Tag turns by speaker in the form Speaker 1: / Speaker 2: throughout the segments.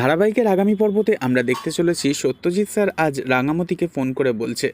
Speaker 1: ধারাবাহিকের আগামী পর্বতে আমরা দেখতে চলেছি সত্যজিৎ স্যার আজ রাঙামতিকে ফোন করে বলছে,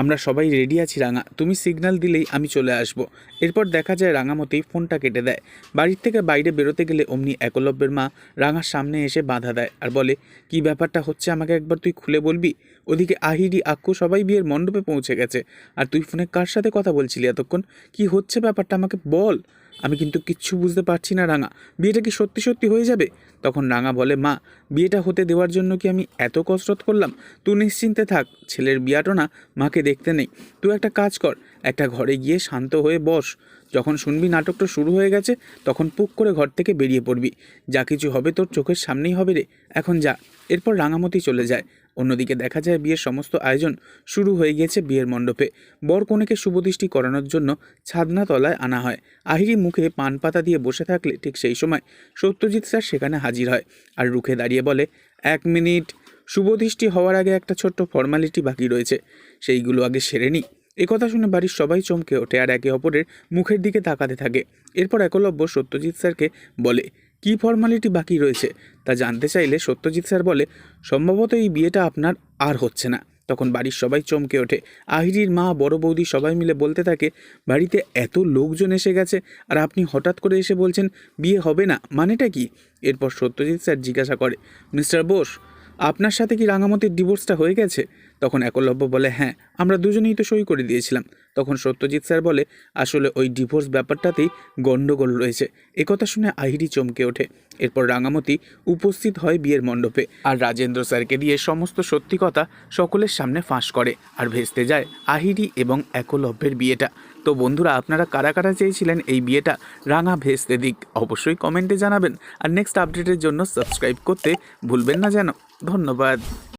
Speaker 1: আমরা সবাই রেডি আছি রাঙা, তুমি সিগন্যাল দিলেই আমি চলে আসব। এরপর দেখা যায় রাঙামতি ফোনটা কেটে দেয়। বাড়ির থেকে বাইরে বেরোতে গেলে অমনি একলব্যের মা রাঙার সামনে এসে বাধা দেয় আর বলে, কি ব্যাপারটা হচ্ছে আমাকে একবার তুই খুলে বলবি? ওদিকে আহিরি আক্কু সবাই বিয়ের মণ্ডপে পৌঁছে গেছে। আর তুই ফোনে কার সাথে কথা বলছিলি এতক্ষণ? কি হচ্ছে ব্যাপারটা আমাকে বল। আমি কিন্তু কিচ্ছু বুঝতে পারছি না, রাঙা। বিয়েটা কি সত্যি সত্যি হয়ে যাবে? তখন রাঙা বলে, মা, বিয়েটা হতে দেওয়ার জন্য কি আমি এত কসরত করলাম? তুই নিশ্চিন্তে থাক, ছেলের বিয়াটো না মাকে দেখতে নেই। তুই একটা কাজ কর, একটা ঘরে গিয়ে শান্ত হয়ে বস। যখন শুনবি নাটকটা শুরু হয়ে গেছে, তখন পুক করে ঘর থেকে বেরিয়ে পড়বি। যা কিছু হবে তোর চোখের সামনেই হবে রে। এখন যা। এরপর রাঙামতি চলে যায়। অন্যদিকে দেখা যায় বিয়ের সমস্ত আয়োজন শুরু হয়ে গিয়েছে বিয়ের মণ্ডপে। বর কনেকে শুভদৃষ্টি করানোর জন্য ছাদনা তলায় আনা হয়। আহিরি মুখে পান পাতা দিয়ে বসে থাকলে ঠিক সেই সময় সত্যজিৎ স্যার সেখানে হাজির হয় আর রুখে দাঁড়িয়ে বলে, এক মিনিট, শুভদৃষ্টি হওয়ার আগে একটা ছোট্ট ফর্মালিটি বাকি রয়েছে। সেইগুলো আগে সেরে নিই একথা শুনে বাড়ির সবাই চমকে ওঠে আর একে অপরের মুখের দিকে তাকাতে থাকে। এরপর একলব্য সত্যজিৎ স্যারকে বলে কী ফর্মালিটি বাকি রয়েছে তা জানতে চাইলে সত্যজিৎ স্যার বলে, সম্ভবত এই বিয়েটা আপনার আর হচ্ছে না। তখন বাড়ির সবাই চমকে ওঠে। আহিরির মা, বড় বৌদি সবাই মিলে বলতে থাকে, বাড়িতে এত লোকজন এসে গেছে আর আপনি হঠাৎ করে এসে বলছেন, বিয়ে হবে না? মানেটা কি? এরপর সত্যজিৎ স্যার জিজ্ঞাসা করে, মিস্টার বোস, আপনার সাথে কি রাঙামতির ডিভোর্সটা হয়ে গেছে? তখন একলব্য বলে হ্যাঁ আমরা দুজনেই তো সই করে দিয়েছিলাম। তখন সত্যজিৎ স্যার বলে, আসলে ওই ডিভোর্স ব্যাপারটাতেই গণ্ডগোল রয়েছে। একথা শুনে আহিরি চমকে ওঠে। এরপর রাঙামতি উপস্থিত হয় বিয়ের মণ্ডপে আর রাজেন্দ্র স্যারকে দিয়ে সমস্ত সত্যি কথা সকলের সামনে ফাঁস করে আর ভেস্তে যায় আহিরি এবং একলব্যের বিয়েটা। তো বন্ধুরা, আপনারা কারা কারা চেয়েছিলেন এই বিয়েটা? রাঙা ভেস্তে দিক। অবশ্যই কমেন্টে জানাবেন। আর নেক্সট আপডেটের জন্য সাবস্ক্রাইব করতে ভুলবেন না যেন। ধন্যবাদ।